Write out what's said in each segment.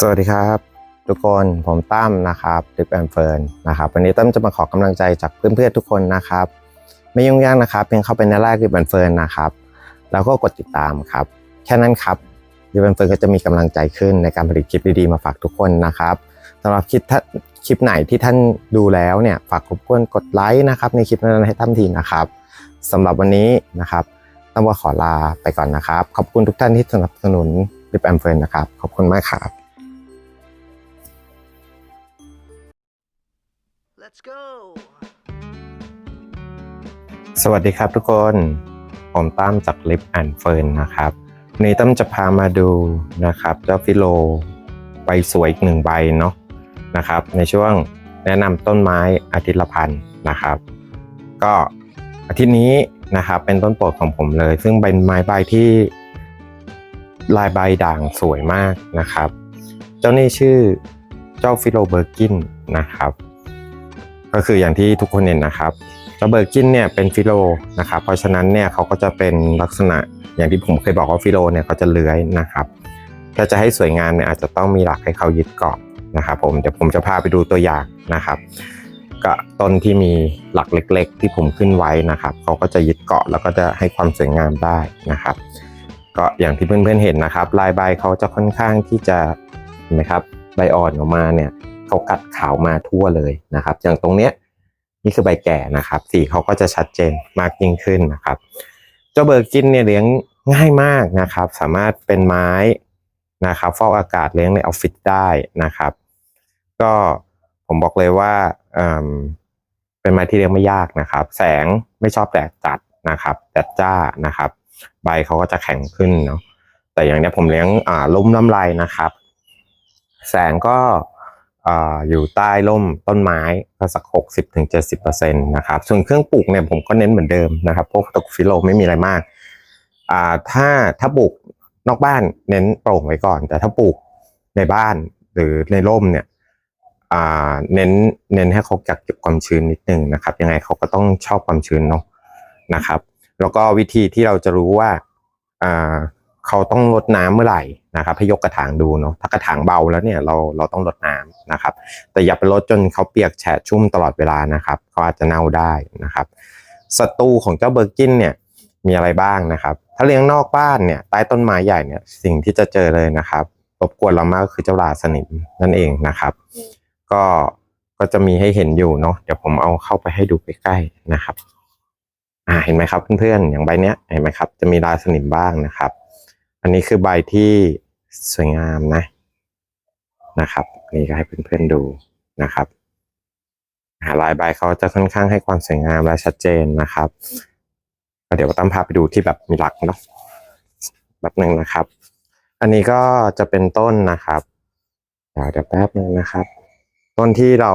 สวัสดีครับ ทุกคนผมตั้มนะครับดิปแอนเฟิร์นนะครับวันนี้ตั้มจะมาขอกำลังใจจากเพื่อนๆทุกคนนะครับ ไม่ยุ่งยากนะครับเพียงเข้าไปในไลน์ดิปแอนเฟิร์นนะครับแล้วก็กดติดตามครับแค่นั้นครับดิปแอนเฟิร์นก็จะมีกำลังใจขึ้นในการผลิตคลิปดีๆมาฝากทุกคนนะครับสำหรับคลิปคลิปไหนที่ท่านดูแล้วเนี่ยฝากรบกวนกดไลค์นะครับในคลิปนั้นให้ตั้มทีนะครับสำหรับวันนี้นะครับตั้มก็ขอลาไปก่อนนะครับ ขอบคุณทุกท่านที่สนับสนุนดิปแอนเฟิร์นนะครับขอบคุณมากครับ Let's go. สวัสดีครับทุกคน ผมตั้มจากลิฟแอนเฟิร์นนะครับวันนี้ตั้มจะพามาดูนะครับเจ้าฟิโลใบสวยอีกหนึ่งใบเนาะนะครับ ในช่วงแนะนำต้นไม้อาทิตย์ละพันนะครับ ก็อาทิตย์นี้นะครับเป็นต้นโปรดของผมเลย ซึ่งเป็นไม้ใบที่ลายใบด่างสวยมากนะครับ เจ้านี่ชื่อเจ้าฟิโลเบอร์กินนะครับ ก็คืออย่างที่ทุกคนเห็นนะครับเจ้าเบอร์กินเนี่ยเป็นฟิโลนะครับเพราะฉะนั้นเนี่ยเขาก็จะเป็นลักษณะอย่างที่ผมเคยบอกว่าฟิโลเนี่ยเขาจะเลื้อยนะครับถ้าจะให้สวยงามเนี่ยอาจจะต้องมีหลักให้เขายึดเกาะนะครับผมเดี๋ยวผมจะพาไปดูตัวอย่างนะครับก็ต้นที่มีหลักเล็ก ๆ ที่ผมขึ้นไว้นะครับเขาก็จะยึดเกาะแล้วก็จะให้ความสวยงามได้นะครับ ก็อย่างที่เพื่อนๆเห็นนะครับ ลายใบเขาจะค่อนข้างที่จะเห็นไหมครับใบอ่อนออกมาเนี่ย เขากัดขาวมาทั่วเลยนะครับ อย่างตรงเนี้ยนี่คือใบแก่นะครับ สีเขาก็จะชัดเจนมากยิ่งขึ้นนะครับ เจ้าเบอร์กินเนี่ยเลี้ยงง่ายมากนะครับ สามารถเป็นไม้นะครับฟอกอากาศเลี้ยงในออฟฟิศได้นะครับ ก็ผมบอกเลยว่าเอิ่มเป็นไม้ที่เลี้ยงไม่ยากนะครับ แสงไม่ชอบแดดจัดนะครับแดดจ้านะครับ ใบเขาก็จะแข็งขึ้นเนาะแต่อย่างเนี้ยผมเลี้ยงอ่าลุ่มน้ำลายนะครับ แสงก็ อยู่ใต้ร่มต้นไม้ก็สัก 60ถึง70%นะครับ ส่วนเครื่องปลูกเนี่ยผมก็เน้นเหมือนเดิมนะครับพวกตะกฟิโลไม่มีอะไรมากอ่าถ้าถ้าปลูกนอกบ้านเน้นโปร่งไว้ก่อน แต่ถ้าปลูกในบ้านหรือในร่มเนี่ยอ่าเน้นเน้นให้เขากักเก็บความชื้นนิดนึงนะครับ ยังไงเขาก็ต้องชอบความชื้นเนาะนะครับ แล้วก็วิธีที่เราจะรู้ว่าอ่า เขาต้องลดน้ำเมื่อไหร่นะครับให้ยกกระถางดูเนาะถ้ากระถางเบาแล้วเนี่ยเราเราต้องลดน้ำนะครับ แต่อย่าไปลดจนเขาเปียกแฉะชุ่มตลอดเวลานะครับเขาอาจจะเน่าได้นะครับศัตรูของเจ้าเบอร์กินเนี่ยมีอะไรบ้างนะครับ ถ้าเลี้ยงนอกบ้านเนี่ยใต้ต้นไม้ใหญ่เนี่ยสิ่งที่จะเจอเลยนะครับรบกวนเรามากก็คือเจ้าราสนิมนั่นเองนะครับ ก็ก็จะมีให้เห็นอยู่เนาะเดี๋ยวผมเอาเข้าไปให้ดูใกล้ๆนะครับ อ่าเห็นไหมครับเพื่อนๆอย่างใบเนี้ยเห็นไหมครับ จะมีลาสนิมบ้างนะครับ อันนี้คือใบที่สวยงามนะนะครับ นี่ก็ให้เพื่อนๆดูนะครับลายใบเขาจะค่อนข้างให้ความสวยงามและชัดเจนนะครับเดี๋ยวตั้มพาไปดูที่แบบมีหลักเนาะแบบหนึ่งนะครับ อันนี้ก็จะเป็นต้นนะครับเดี๋ยวแป๊บนึงนะครับ ต้นที่เรา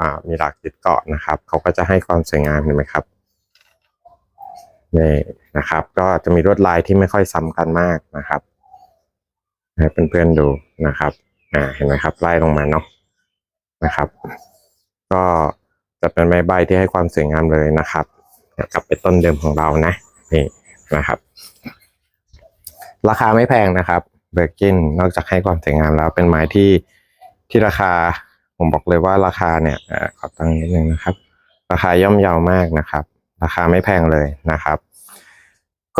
อ่ามีหลักยึดเกาะนะครับเขาก็จะให้ความสวยงามเห็นไหมครับ นี่นะครับ ก็จะมีลวดลายที่ไม่ค่อยซ้ำกันมากนะครับให้เพื่อนๆดูนะครับอ่าเห็นไหมครับไล่ลงมาเนาะนะครับ ก็จะเป็นใบใบที่ให้ความสวยงามเลยนะครับกลับไปต้นเดิมของเรานะนี่นะครับ ราคาไม่แพงนะครับเบอร์กินนอกจากให้ความสวยงามแล้วเป็นไม้ที่ที่ราคาผมบอกเลยว่าราคาเนี่ยอขอตั้งนิดนึงนะครับ ราคาย่อมเยาวมากนะครับ ราคาไม่แพงเลยนะครับ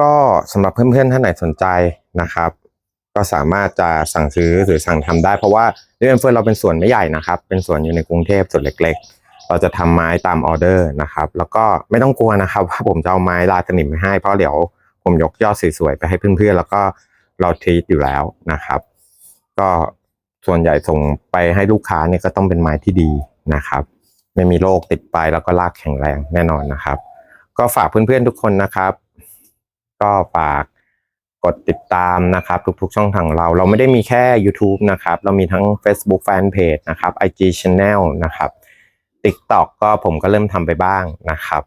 ก็สำหรับเพื่อนๆท่านไหนสนใจนะครับ ก็สามารถจะสั่งซื้อหรือสั่งทำได้ เพราะว่าเรื่องเฟิร์นเราเป็นส่วนไม่ใหญ่นะครับ เป็นส่วนอยู่ในกรุงเทพส่วนเล็ก ๆ เราจะทำไม้ตามออเดอร์นะครับ แล้วก็ไม่ต้องกลัวนะครับว่าผมจะเอาไม้ลาสนิมไปให้เพราะเดี๋ยวผมยกยอดสวยๆไปให้เพื่อนๆแล้วก็เราทีตอยู่แล้วนะครับ ก็ส่วนใหญ่ส่งไปให้ลูกค้าเนี่ยก็ต้องเป็นไม้ที่ดีนะครับ ไม่มีโรคติดไปแล้วก็รากแข็งแรงแน่นอนนะครับ ก็ฝากเพื่อนๆทุกคนนะครับ ก็ฝากกดติดตามนะครับ ทุกๆช่องทางเรา เราไม่ได้มีแค่ YouTube นะครับ เรามีทั้ง Facebook Fanpage นะครับ IG Channel นะครับ TikTok ก็ผมก็เริ่มทำไปบ้างนะครับ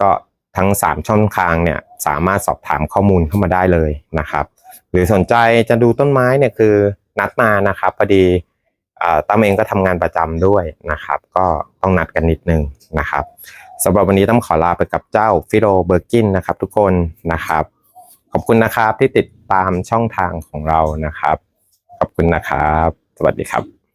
ก็ทั้ง 3 ช่องทางเนี่ยสามารถสอบถามข้อมูลเข้ามาได้เลยนะครับ หรือสนใจจะดูต้นไม้เนี่ยคือนัดมานะครับพอดีอ่าตั้มเองก็ทำงานประจำด้วยนะครับ ก็ต้องนัดกันนิดนึงนะครับ สำหรับวันนี้ต้องขอลาไปกับเจ้าฟิโรเบอร์กินนะครับ ทุกคนนะครับ ขอบคุณนะครับที่ติดตามช่องทางของเรานะครับ ขอบคุณนะครับ สวัสดีครับ